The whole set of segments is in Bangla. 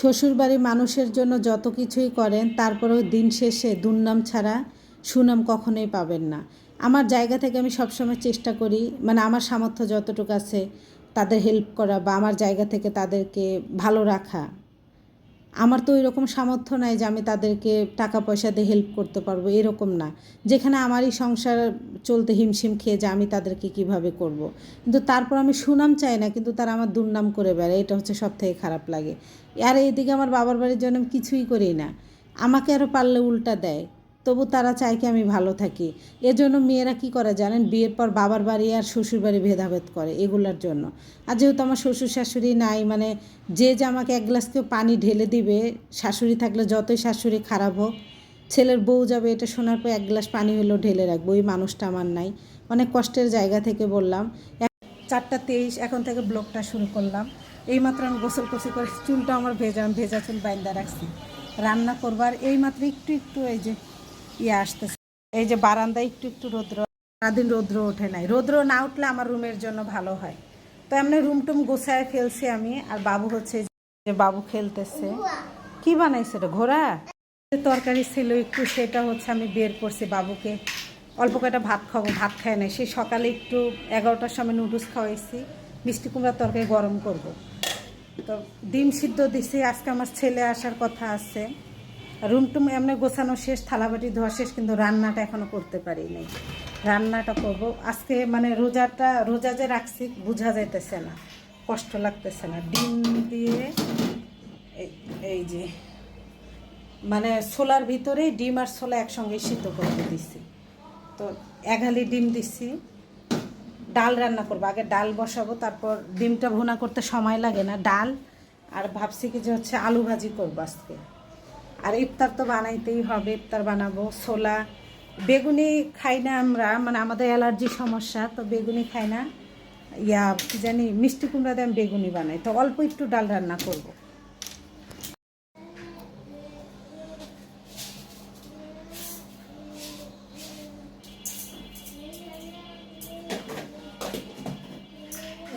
শ্বশুরবাড়ির মানুষের জন্য যত কিছুই করেন, তারপরেও দিন শেষে দুর্নাম ছাড়া সুনাম কখনোই পাবেন না। আমার জায়গা থেকে আমি সবসময় চেষ্টা করি মানে আমার সামর্থ্য যতটুকু আছে তাদের হেল্প করা বা আমার জায়গা থেকে তাদেরকে ভালো রাখা। আমার তো এরকম সামর্থ্য নাই যে আমি তাদেরকে টাকা পয়সা দিয়ে হেল্প করতে পারব, এরকম না। যেখানে আমারই সংসার চলতে হিমশিম খেয়ে যে আমি তাদেরকে কীভাবে করব। কিন্তু তারপর আমি সুনাম চাই না, কিন্তু তারা আমার দুর্নাম করে বেড়ায়, এটা হচ্ছে সব থেকে খারাপ লাগে। আর এইদিকে আমার বাবার বাড়ির জন্য আমি কিছুই করি না। আমাকে আরও পারলে উল্টা দেয়। তবু তারা চায় কি আমি ভালো থাকি। এজন্য মেয়েরা কি করে জানেন? বিয়ের পর বাবার বাড়ি আর শ্বশুর বাড়ি ভেদাভেদ করে এগুলোর জন্য। আর যেহেতু আমার শ্বশুর শাশুড়ি নাই মানে যে যে আমাকে এক গ্লাস কেউ পানি ঢেলে দিবে, শাশুড়ি থাকলে যতই শাশুড়ি খারাপ হোক, ছেলের বউ যাবে, এটা শোনার পর এক গ্লাস পানি হলেও ঢেলে রাখব, ওই মানুষটা আমার নাই। অনেক কষ্টের জায়গা থেকে বললাম। চারটা তেইশ, এখন থেকে ব্লগটা শুরু করলাম। এইমাত্র আমি গোসল কষি করে চুলটা আমার ভেজা ভেজা চুল বাইন্দা রাখছি। রান্না করবার এইমাত্র একটু একটু এই যে ইয়ে আসতেছে। এই যে বারান্দায় একটু একটু রৌদ্র, সারাদিন রৌদ্র ওঠে নাই। রৌদ্র না উঠলে আমার রুমের জন্য ভালো হয়। তো এমনি রুম টুম গোছায় ফেলছি আমি, আর বাবু হচ্ছে যে বাবু খেলতেছে। কি বানাইছে রে ঘোড়া? তরকারি ছিল একটু, সেটা হচ্ছে আমি বের করছি বাবুকে। অল্প কয়টা ভাত খাব, ভাত খায় না সেই সকালে একটু এগারোটার সময় নুডলস খাওয়াইছি। মিষ্টি কুমড়ার তরকারি গরম করব। তো ডিম সিদ্ধ দিছি, আজকে আমার ছেলে আসার কথা আছে। রুম টুম এমনি গোছানো শেষ, থালাবাটি ধোয়া শেষ, কিন্তু রান্নাটা এখনও করতে পারি নাই রান্নাটা করব। আজকে মানে রোজাটা, রোজা যে রাখছি, বোঝা যাইতেছে না। কষ্ট লাগতেছে না। ডিম দিয়ে এই- যে মানে ছোলার ভিতরেই ডিম আর ছোলা একসঙ্গে সিদ্ধ করতে দিছি। তো এগালি ডিম দিছি। ডাল রান্না করব। আগে ডাল বসাবো, তারপর ডিমটা ভুনা করতে সময় লাগে না, ডাল। আর ভাবছি কি যে হচ্ছে আলু ভাজি করব আজকে। আর ইফতার তো বানাইতেই হবে, ইফতার বানাবো, ছোলা। বেগুনি খাই না আমরা মানে আমাদের অ্যালার্জি সমস্যা, তো বেগুনি খাই না। ইয়া, কি জানি, মিষ্টি কুমড়া দিয়ে আমি বেগুনি বানাই, তো অল্প একটু ডাল রান্না করব।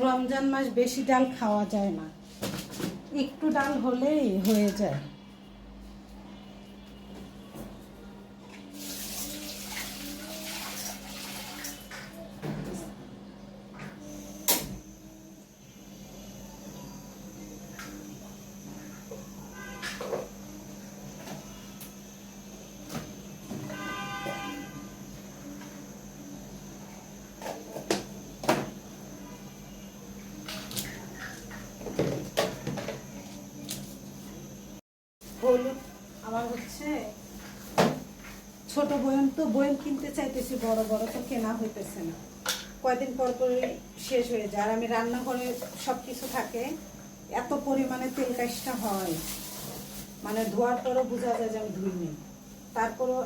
রমজান মাস বেশি ডাল খাওয়া যায় না। একটু ডাল হলেই হয়ে যায় হলুদ আমার হচ্ছে ছোট বয়ম তো কিনতে চাইতেছি, বড় বড় তো কেনা হইতেছে না। পর করে শেষ হয়ে যায়। আর আমি রান্নাঘরে সব কিছু থাকে, এত পরিমাণে তেল কাজটা হয়। মানে ধোয়ার পরও বোঝা যায় যে আমি তারপরও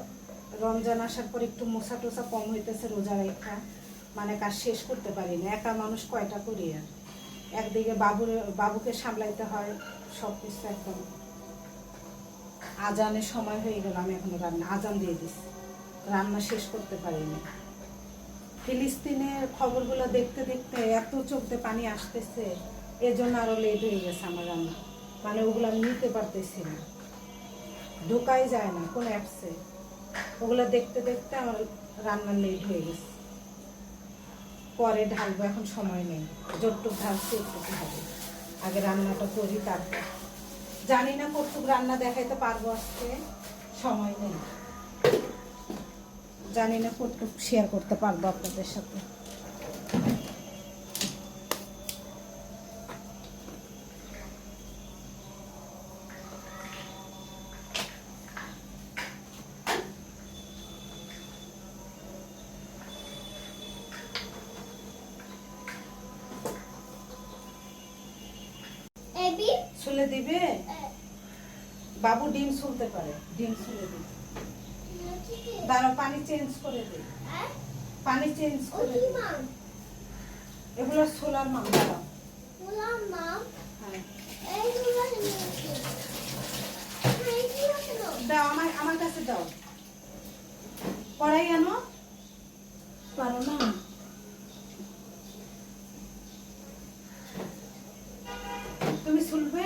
রমজান আসার পর একটু মশা টোসা কম হইতেছে রোজা রেখা। মানে কাজ শেষ করতে পারি না। একা মানুষ কয়টা করি আর? একদিকে বাবুর, বাবুকে সামলাইতে হয় সব কিছু একদম আজানের সময় হয়ে গেল, আমি এখনও রান্না আজান দিয়ে দিছি। রান্না শেষ করতে পারিনি। ফিলিস্তিনের খবরগুলো দেখতে দেখতে এত চোখতে পানি আসতেছে, এজন্য আরও লেট হয়ে গেছে আমার রান্না। মানে ওগুলো আমি নিতে পারতেছি না। ঢোকাই যায় না কোন অ্যাপসে ওগুলো দেখতে দেখতে আমার রান্না লেট হয়ে গেছে। পরে ঢালবো, এখন সময় নেই। যতটুক ঢালছি একটু হবে আগে রান্নাটা করি তারপর। জানি না কতটুক রান্না দেখাইতে পারব আজকে। সময় নেই। জানি না কতটুক শেয়ার করতে পারব আপনাদের সাথে। ছুলে দিবে? বাবু ডিম ছুলতে পারে ডিম ছুলে দিবে। দাঁড়াও পানি চেঞ্জ করে দে। পানি চেঞ্জ করে দে। মাম? এগুলো ছোলার মাম দাঁড়াও। ওলাম মাম? হ্যাঁ। কেন? দাও আমার আমার কাছে দাও। কড়াই আনো পারো না। তুমি শুনবে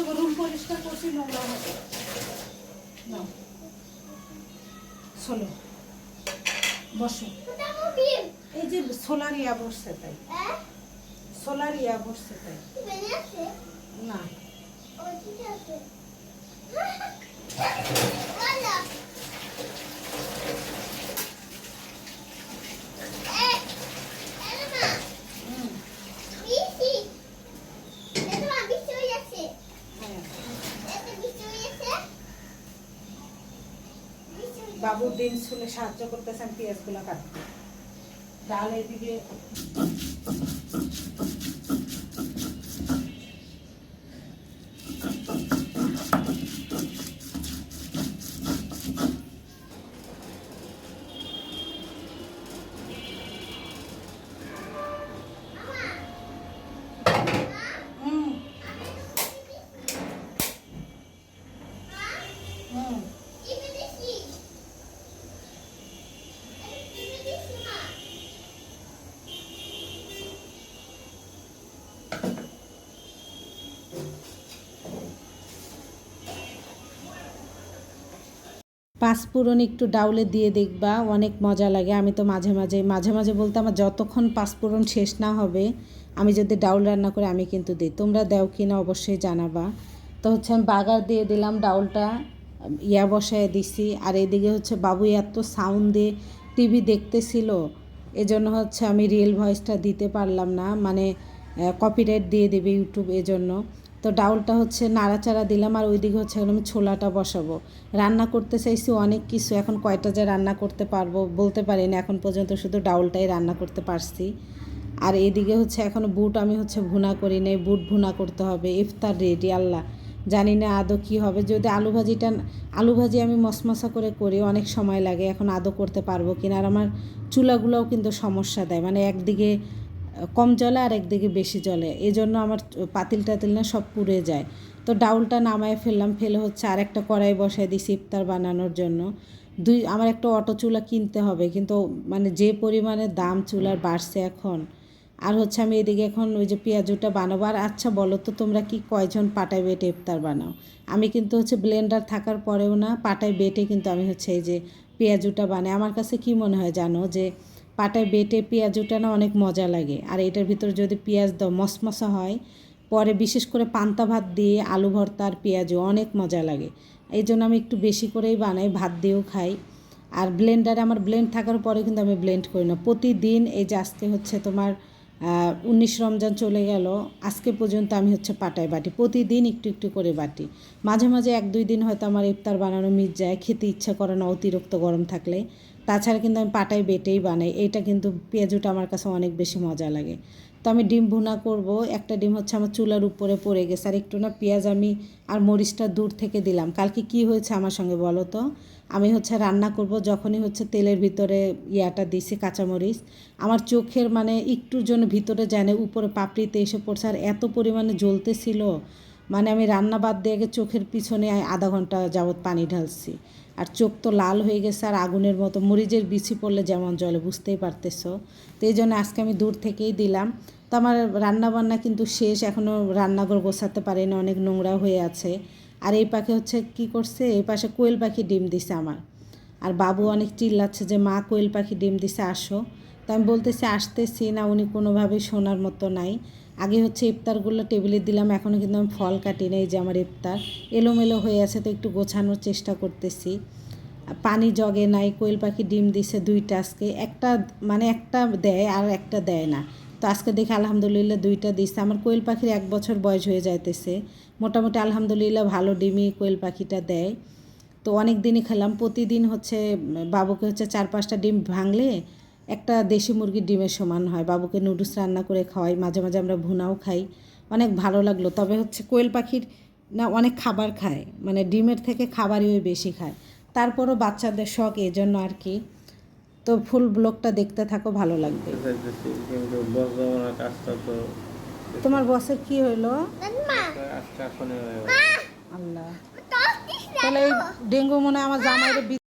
দেখো রুম পরিষ্কার করছি, নোংরা হবে না। চলো বসো। এই যে সোলার ইয়া বসছে তাই। সোলার ইয়া বসছে তাই। না ও ঠিক আছে ওলা এ এলমা হুম, বিসি এলমা বিসি হয়ে আছে হ্যাঁ। এটা বিসি হয়ে আছে বিসি হয়ে বাবু ডিম ছুলে সাহায্য করতেছেন পেঁয়াজগুলো কাটতে। ডাল এদিকে হুম হুম টিভি দেখি টিভি দেখি মা পাঁচফোড়ন একটু ডাউলে দিয়ে দেখবা, অনেক মজা লাগে। আমি তো মাঝে মাঝে মাঝে মাঝে বলতে আমার যতক্ষণ পাঁচফোড়ন শেষ না হবে, আমি যদি ডাউল রান্না করে, আমি কিন্তু দিই। তোমরা দাও কি না অবশ্যই জানাবা। তো হচ্ছে আমি বাগার দিয়ে দিলাম ডাউলটা, ইয়া বসায় দিছি। আর এদিকে হচ্ছে বাবু এত সাউন্ড দিয়ে টিভি দেখতেছিল, এজন্য হচ্ছে আমি রিয়েল ভয়েসটা দিতে পারলাম না। মানে কপিরাইট দিয়ে দেবে ইউটিউব এজন্য। তো ডাউলটা হচ্ছে নাড়াচাড়া দিলাম আর ওইদিকে হচ্ছে আমি ছোলাটা বসাবো। রান্না করতে চাইছি অনেক কিছু, এখন কয়টা যে রান্না করতে পারব বলতে পারি না এখন পর্যন্ত শুধু ডাউলটাই রান্না করতে পারছি। আর এদিকে হচ্ছে এখন বুট আমি হচ্ছে ভুনা করি নাই, বুট ভুনা করতে হবে, ইফতার রেডি, আল্লাহ। জানি না আদৌ কী হবে, যদি আলু ভাজিটা, আলু ভাজি আমি মশমশা করে করি, অনেক সময় লাগে, এখন আদৌ করতে পারব কিনা। আর আমার চুলাগুলোও কিন্তু সমস্যা দেয় মানে একদিকে কম জলে আর একদিকে বেশি জলে। এই জন্য আমার পাতিল টাতিল না সব পুড়ে যায়। তো ডাউলটা নামায় ফেললাম, ফেলে হচ্ছে আর একটা কড়াই বসায় দিছি ইফতার বানানোর জন্য। দুই, আমার একটা অটো চুলা কিনতে হবে, কিন্তু মানে যে পরিমাণে দাম চুলার বাড়ছে এখন, আর হচ্ছে আমি এদিকে এখন ওই যে পেঁয়াজুটা বানাবো। আর আচ্ছা বলো তো তোমরা কি কয়জন পাটায় বেটে ইফতার বানাও? আমি কিন্তু হচ্ছে ব্লেন্ডার থাকার পরেও না, পাটায় বেটে কিন্তু আমি হচ্ছে এই যে পেঁয়াজুটা বানাই। আমার কাছে কি মনে হয় জানো যে পাটায় বেটে পেঁয়াজুটা না অনেক মজা লাগে। আর এটার ভিতরে যদি পেঁয়াজ দাও মশমশা হয়, পরে বিশেষ করে পান্তা ভাত দিয়ে আলু ভর্তা আর পেঁয়াজু অনেক মজা লাগে। এই জন্য আমি একটু বেশি করেই বানাই, ভাত দিয়েও খাই। আর ব্লেন্ডারে আমার ব্লেন্ড থাকার পরে কিন্তু আমি ব্লেন্ড করি না। প্রতিদিন এই যে আজকে হচ্ছে তোমার উনিশ রমজান চলে গেল, আজকে পর্যন্ত আমি হচ্ছে পাটায় বাটি, প্রতিদিন একটু একটু করে বাটি। মাঝে মাঝে এক দুই দিন হয়তো আমার ইফতার বানানো মিট যায়, খেতে ইচ্ছা করে না, অতিরিক্ত গরম থাকলে। তাছাড়া কিন্তু আমি পাটায় বেটেই বানাই। এইটা কিন্তু পেঁয়াজুটা আমার কাছে অনেক বেশি মজা লাগে। তো আমি ডিম ভুনা করব। একটা ডিম হচ্ছে আমার চুলার উপরে পড়ে গেছে। আর একটু না পেঁয়াজ আমি আর মরিচটা দূর থেকে দিলাম। কালকে কি হয়েছে আমার সঙ্গে বলো তো? আমি হচ্ছে রান্না করব যখনই হচ্ছে তেলের ভিতরে ইয়াটা দিছি, কাঁচামরিচ। আমার চোখের মানে একটুর জন্য ভিতরে জানে উপরে পাপড়িতে এসে পড়ছে। আর এত পরিমাণে জ্বলতেছিল। মানে আমি রান্না বাদ দিয়ে চোখের পিছনে আধা ঘণ্টা যাবৎ পানি ঢালছি। আর চোখ তো লাল হয়ে গেছে আর আগুনের মতো মরিচের বিচি পড়লে যেমন জলে, বুঝতেই পারতেছো। তো এই জন্য আজকে আমি দূর থেকেই দিলাম। তো আমার রান্নাবান্না কিন্তু শেষ এখনও রান্নাঘর গোছাতে পারি না অনেক নোংরা হয়ে আছে। আর এই পাখি হচ্ছে কি করছে, এই পাশে কোয়েল পাখি ডিম দিছে আমার। আর বাবু অনেক চিল্লাচ্ছে যে, মা, কোয়েল পাখি ডিম দিছে, আসো। তো আমি বলতেছি, আসতেছি না। উনি কোনোভাবেই শোনার মতো নাই। আগে হচ্ছে ইফতারগুলো টেবিলে দিলাম এখনও কিন্তু আমি ফল কাটি নাই যে আমার ইফতার। এলোমেলো হয়ে আছে তো একটু গোছানোর চেষ্টা করতেছি। পানি জগে নাই, কোয়েল পাখি ডিম দিছে দুইটা আজকে। একটা মানে একটা দেয় আর একটা দেয় না। তো আজকে দেখে আলহামদুলিল্লাহ দুইটা দিচ্ছে আমার কোয়েল পাখির এক বছর বয়স হয়ে যাইতেছে। মোটামুটি আলহামদুলিল্লাহ ভালো ডিমই কোয়েল পাখিটা দেয়। তো অনেক দিনই খেলাম। প্রতিদিন হচ্ছে বাবুকে হচ্ছে চার পাঁচটা ডিম ভাঙলে একটা দেশি মুরগির ডিমের সমান হয়। বাবুকে নুডলস রান্না করে খাওয়াই মাঝে মাঝে আমরা ভুনাও খাই। অনেক ভালো লাগল। তবে হচ্ছে কোয়েল পাখির না অনেক খাবার খায়। মানে ডিমের থেকে খাবারই ওই বেশি খায়। তারপরও বাচ্চাদের শখ এই জন্য আর কি। তো ফুল ব্লগটা দেখতে থাকো ভালো লাগবে। তোমার বসের কি হইল? হয়ে গেল। আল্লাহ। তাহলে এই ডেঙ্গু মনে হয় আমার জামাইরে